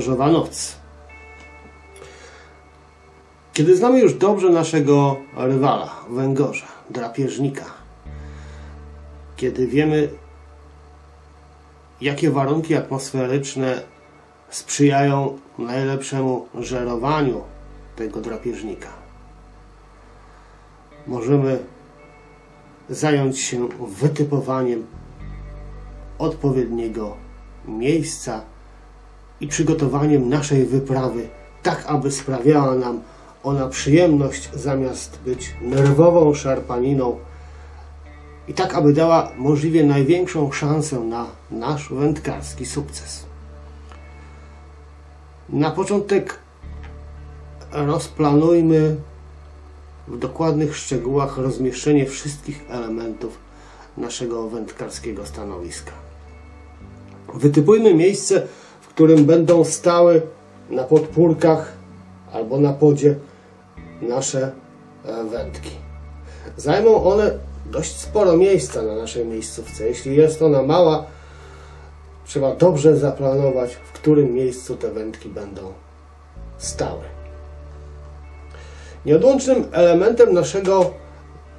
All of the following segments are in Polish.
Węgorzowa Noc. Kiedy znamy już dobrze naszego rywala, węgorza, drapieżnika, kiedy wiemy, jakie warunki atmosferyczne sprzyjają najlepszemu żerowaniu tego drapieżnika, możemy zająć się wytypowaniem odpowiedniego miejsca i przygotowaniem naszej wyprawy tak, aby sprawiała nam ona przyjemność zamiast być nerwową szarpaniną i tak, aby dała możliwie największą szansę na nasz wędkarski sukces. Na początek rozplanujmy w dokładnych szczegółach rozmieszczenie wszystkich elementów naszego wędkarskiego stanowiska. Wytypujmy miejsce, którym będą stały na podpórkach albo na podzie nasze e, wędki. Zajmą one dość sporo miejsca na naszej miejscówce. Jeśli jest ona mała, trzeba dobrze zaplanować, w którym miejscu te wędki będą stały. Nieodłącznym elementem naszego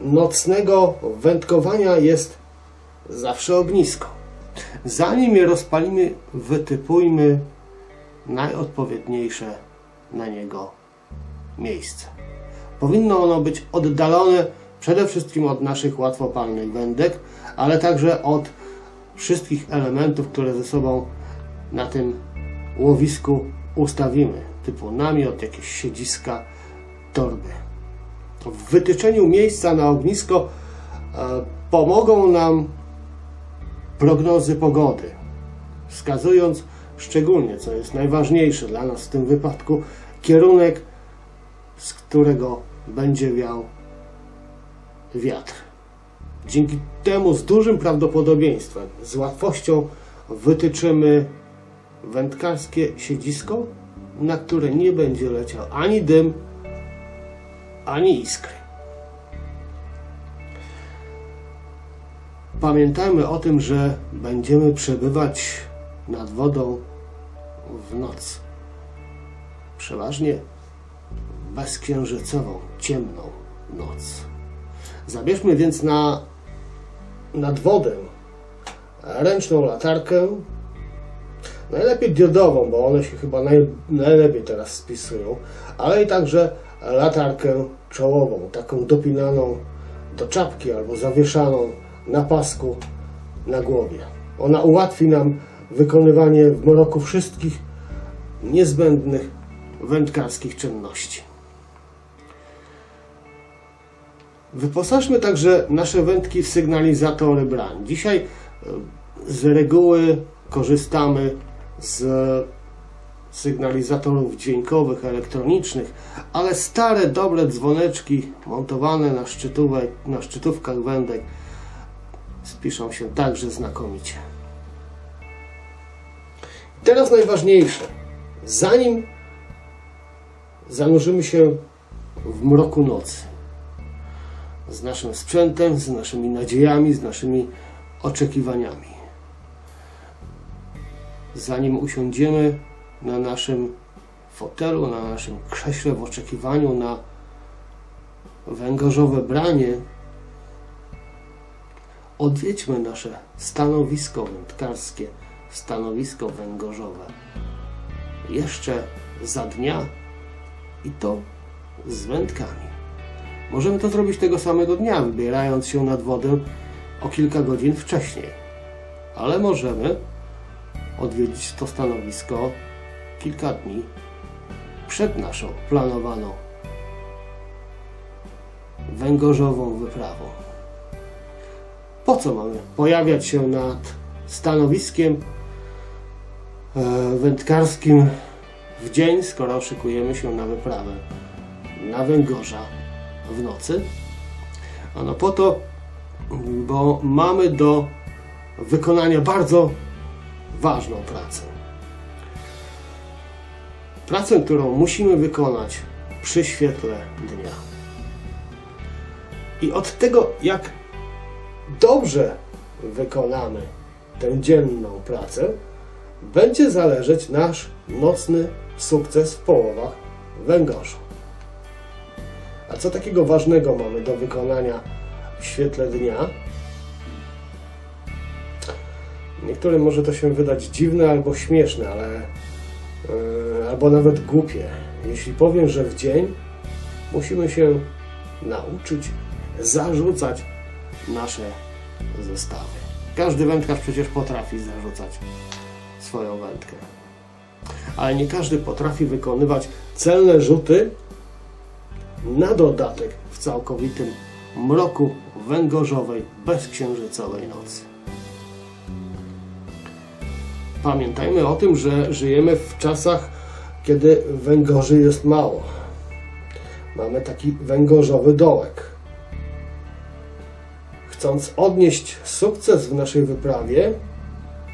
nocnego wędkowania jest zawsze ognisko. Zanim je rozpalimy, wytypujmy najodpowiedniejsze na niego miejsce. Powinno ono być oddalone przede wszystkim od naszych łatwopalnych wędek, ale także od wszystkich elementów, które ze sobą na tym łowisku ustawimy, typu namiot, jakieś siedziska, torby. W wytyczeniu miejsca na ognisko e, pomogą nam prognozy pogody, wskazując szczególnie, co jest najważniejsze dla nas w tym wypadku, kierunek, z którego będzie wiał wiatr. Dzięki temu z dużym prawdopodobieństwem, z łatwością wytyczymy wędkarskie siedzisko, na które nie będzie leciał ani dym, ani iskry. Pamiętajmy o tym, że będziemy przebywać nad wodą w noc. Przeważnie bezksiężycową, ciemną noc. Zabierzmy więc na, nad wodę ręczną latarkę, najlepiej diodową, bo one się chyba naj, najlepiej teraz spisują, ale i także latarkę czołową, taką dopinaną do czapki albo zawieszaną na pasku na głowie. Ona ułatwi nam wykonywanie w mroku wszystkich niezbędnych wędkarskich czynności. Wyposażmy także nasze wędki w sygnalizatory brań. Dzisiaj e, z reguły korzystamy z sygnalizatorów dźwiękowych, elektronicznych, ale stare, dobre dzwoneczki montowane na, na szczytówkach wędek spiszą się także znakomicie. Teraz najważniejsze. Zanim zanurzymy się w mroku nocy, z naszym sprzętem, z naszymi nadziejami, z naszymi oczekiwaniami. Zanim usiądziemy na naszym fotelu, na naszym krześle w oczekiwaniu na węgorzowe branie, odwiedźmy nasze stanowisko wędkarskie, stanowisko węgorzowe. Jeszcze za dnia i to z wędkami. Możemy to zrobić tego samego dnia, wybierając się nad wodę o kilka godzin wcześniej. Ale możemy odwiedzić to stanowisko kilka dni przed naszą planowaną węgorzową wyprawą. Po co mamy pojawiać się nad stanowiskiem e, wędkarskim w dzień, skoro szykujemy się na wyprawę na węgorza w nocy? Ano po to, bo mamy do wykonania bardzo ważną pracę. Pracę, którą musimy wykonać przy świetle dnia. I od tego, jak dobrze wykonamy tę dzienną pracę, będzie zależeć nasz mocny sukces w połowach węgorza. A co takiego ważnego mamy do wykonania w świetle dnia? Niektórym może to się wydać dziwne albo śmieszne, ale yy, albo nawet głupie. Jeśli powiem, że w dzień musimy się nauczyć zarzucać nasze zestawy. Każdy wędkarz przecież potrafi zarzucać swoją wędkę. Ale nie każdy potrafi wykonywać celne rzuty na dodatek w całkowitym mroku węgorzowej, bezksiężycowej nocy. Pamiętajmy o tym, że żyjemy w czasach, kiedy węgorzy jest mało. Mamy taki węgorzowy dołek. Chcąc odnieść sukces w naszej wyprawie,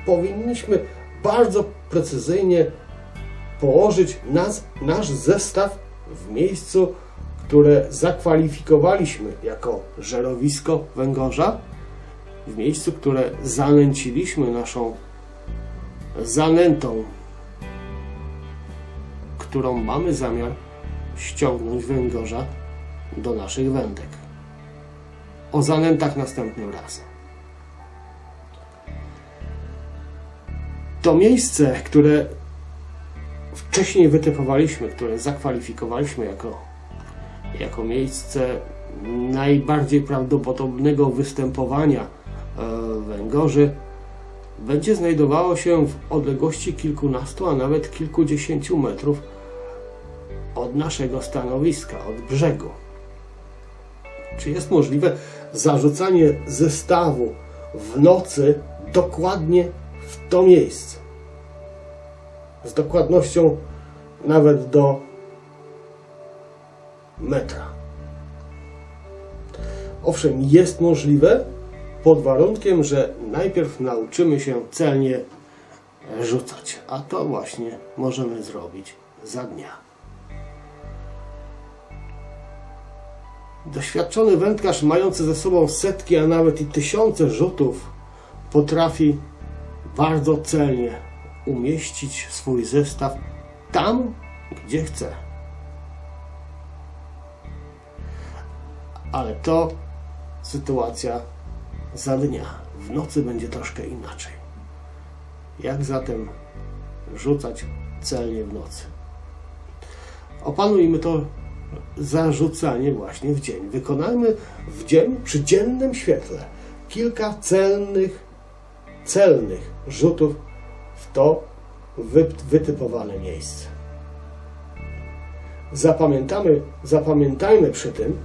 powinniśmy bardzo precyzyjnie położyć nas, nasz zestaw w miejscu, które zakwalifikowaliśmy jako żerowisko węgorza, w miejscu, które zanęciliśmy naszą zanętą, którą mamy zamiar ściągnąć węgorza do naszych wędek. O zanętach następnym razem. To miejsce, które wcześniej wytypowaliśmy, które zakwalifikowaliśmy jako, jako miejsce najbardziej prawdopodobnego występowania e, węgorzy, będzie znajdowało się w odległości kilkunastu, a nawet kilkudziesięciu metrów od naszego stanowiska, od brzegu. Czy jest możliwe zarzucanie zestawu w nocy dokładnie w to miejsce? Z dokładnością nawet do metra. Owszem, jest możliwe, pod warunkiem, że najpierw nauczymy się celnie rzucać, a to właśnie możemy zrobić za dnia. Doświadczony wędkarz mający ze sobą setki, a nawet i tysiące rzutów potrafi bardzo celnie umieścić swój zestaw tam, gdzie chce. Ale to sytuacja za dnia. W nocy będzie troszkę inaczej. Jak zatem rzucać celnie w nocy? Opanujmy to zarzucanie właśnie w dzień. Wykonajmy w dzień przy dziennym świetle kilka celnych, celnych rzutów w to wytypowane miejsce. Zapamiętamy, zapamiętajmy przy tym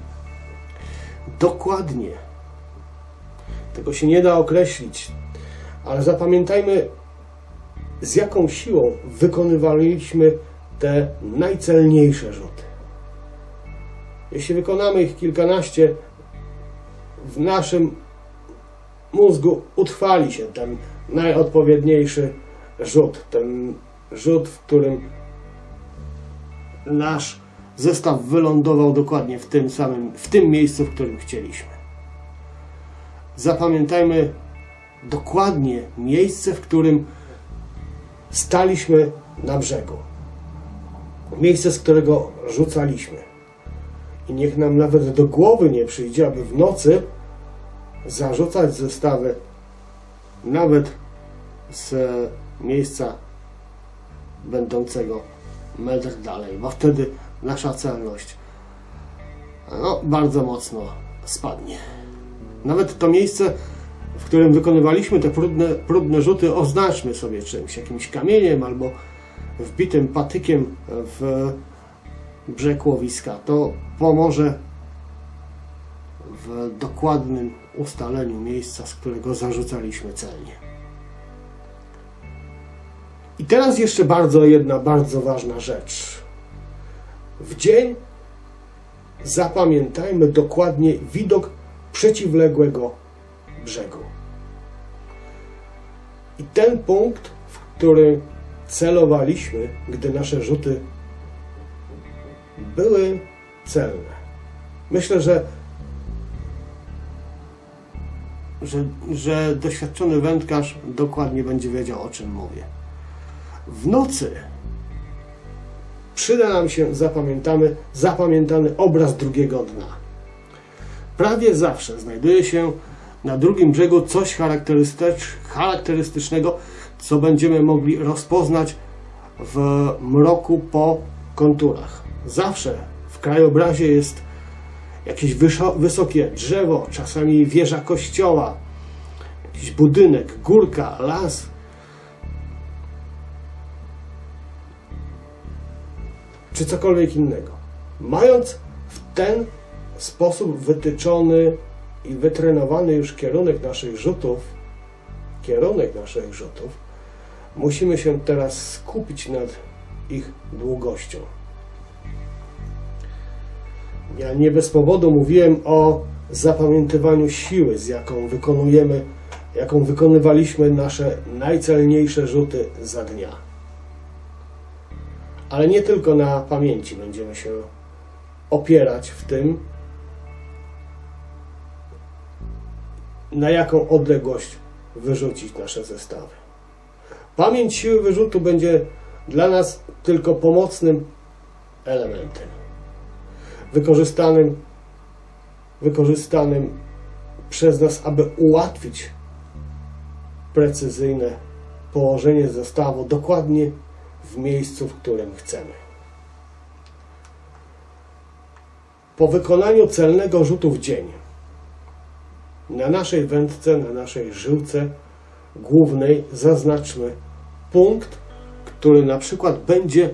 dokładnie tego się nie da określić. Ale zapamiętajmy, z jaką siłą wykonywaliśmy te najcelniejsze rzuty. Jeśli wykonamy ich kilkanaście, w naszym mózgu utrwali się ten najodpowiedniejszy rzut, ten rzut, w którym nasz zestaw wylądował dokładnie w tym samym, w tym miejscu, w którym chcieliśmy zapamiętajmy dokładnie miejsce, w którym staliśmy na brzegu. Miejsce, z którego rzucaliśmy. I niech nam nawet do głowy nie przyjdzie, aby w nocy zarzucać zestawy nawet z miejsca będącego metr dalej, bo wtedy nasza celność no, bardzo mocno spadnie. Nawet to miejsce, w którym wykonywaliśmy te próbne, próbne rzuty, oznaczmy sobie czymś, jakimś kamieniem albo wbitym patykiem w brzeg łowiska. To pomoże w dokładnym ustaleniu miejsca, z którego zarzucaliśmy celnie. I teraz jeszcze bardzo jedna bardzo ważna rzecz. W dzień zapamiętajmy dokładnie widok przeciwległego brzegu. I ten punkt, w który celowaliśmy, gdy nasze rzuty były celne. Myślę, że, że, że doświadczony wędkarz dokładnie będzie wiedział, o czym mówię. W nocy przyda nam się zapamiętamy, zapamiętany obraz drugiego dna. Prawie zawsze znajduje się na drugim brzegu coś charakterystycz, charakterystycznego, co będziemy mogli rozpoznać w mroku po konturach. Zawsze w krajobrazie jest jakieś wysokie drzewo, czasami wieża kościoła, jakiś budynek, górka, las. Czy cokolwiek innego. Mając w ten sposób wytyczony i wytrenowany już kierunek naszych rzutów, kierunek naszych rzutów, musimy się teraz skupić nad ich długością. Ja nie bez powodu mówiłem o zapamiętywaniu siły, z jaką wykonujemy, jaką wykonywaliśmy nasze najcelniejsze rzuty za dnia. Ale nie tylko na pamięci będziemy się opierać w tym, na jaką odległość wyrzucić nasze zestawy. Pamięć siły wyrzutu będzie dla nas tylko pomocnym elementem. Wykorzystanym, wykorzystanym przez nas, aby ułatwić precyzyjne położenie zestawu dokładnie w miejscu, w którym chcemy. Po wykonaniu celnego rzutu w dzień na naszej wędce, na naszej żyłce głównej zaznaczmy punkt, który na przykład będzie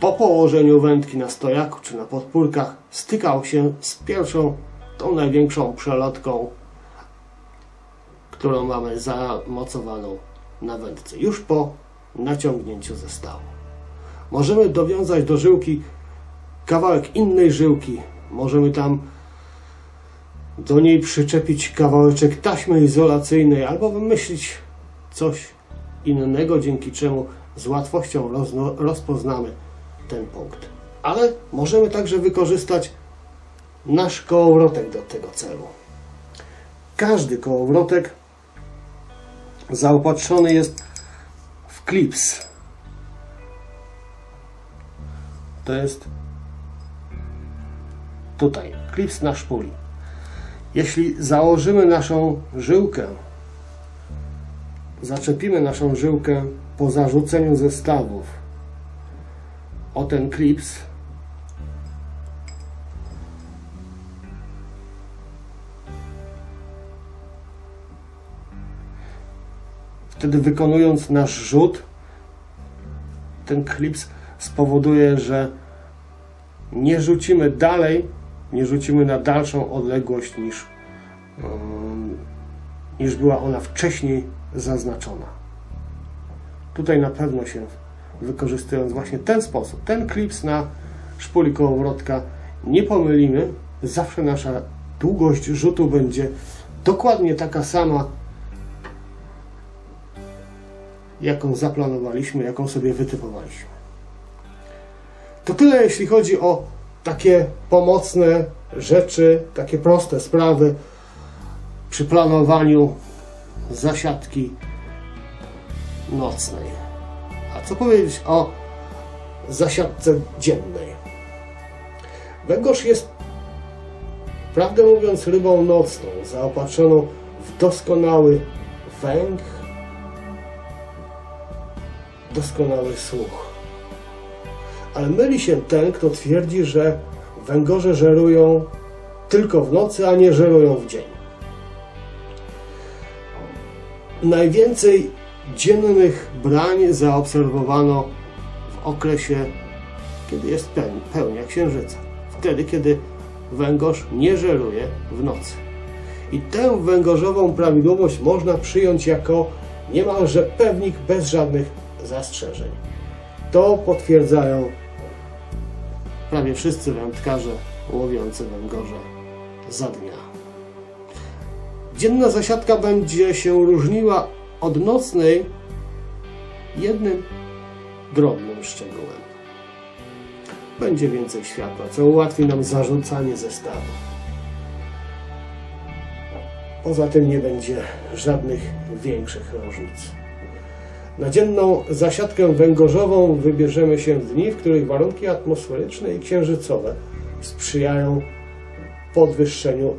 po położeniu wędki na stojaku czy na podpórkach stykał się z pierwszą, tą największą przelotką, którą mamy zamocowaną na wędce, już po naciągnięciu zestawu. Możemy dowiązać do żyłki kawałek innej żyłki, możemy tam do niej przyczepić kawałeczek taśmy izolacyjnej albo wymyślić coś innego, dzięki czemu z łatwością rozpoznamy ten punkt. Ale możemy także wykorzystać nasz kołowrotek do tego celu. Każdy kołowrotek zaopatrzony jest w klips. To jest tutaj klips na szpuli. Jeśli założymy naszą żyłkę, zaczepimy naszą żyłkę po zarzuceniu zestawów o ten klips, wtedy wykonując nasz rzut, ten klips spowoduje, że nie rzucimy dalej nie rzucimy na dalszą odległość niż, niż była ona wcześniej zaznaczona. Tutaj na pewno się wykorzystując właśnie ten sposób, ten klips na szpuli kołowrotka nie pomylimy. Zawsze nasza długość rzutu będzie dokładnie taka sama, jaką zaplanowaliśmy, jaką sobie wytypowaliśmy. To tyle, jeśli chodzi o takie pomocne rzeczy, takie proste sprawy przy planowaniu zasiadki nocnej. Co powiedzieć o zasiadce dziennej? Węgorz jest, prawdę mówiąc, rybą nocną, zaopatrzoną w doskonały węch, doskonały słuch. Ale myli się ten, kto twierdzi, że węgorze żerują tylko w nocy, a nie żerują w dzień. Najwięcej dziennych brań zaobserwowano w okresie, kiedy jest pełnia księżyca. Wtedy, kiedy węgorz nie żeruje w nocy. I tę węgorzową prawidłowość można przyjąć jako niemalże pewnik bez żadnych zastrzeżeń. To potwierdzają prawie wszyscy wędkarze łowiący węgorze za dnia. Dzienna zasiadka będzie się różniła od nocnej jednym drobnym szczegółem. Będzie więcej światła, co ułatwi nam zarzucanie zestawu. Poza tym nie będzie żadnych większych różnic. Na dzienną zasiadkę węgorzową wybierzemy się w dni, w których warunki atmosferyczne i księżycowe sprzyjają podwyższeniu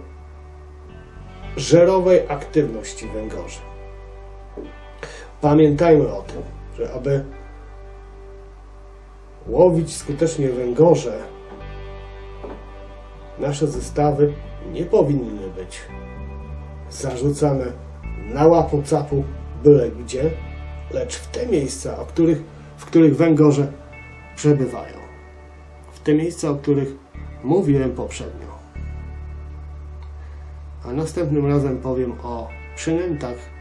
żerowej aktywności węgorzy. Pamiętajmy o tym, że aby łowić skutecznie węgorze, nasze zestawy nie powinny być zarzucane na łapu capu byle gdzie, lecz w te miejsca, o których, w których węgorze przebywają. W te miejsca, o których mówiłem poprzednio. A następnym razem powiem o przynętach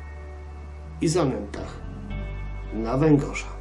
i zanętach na węgorza.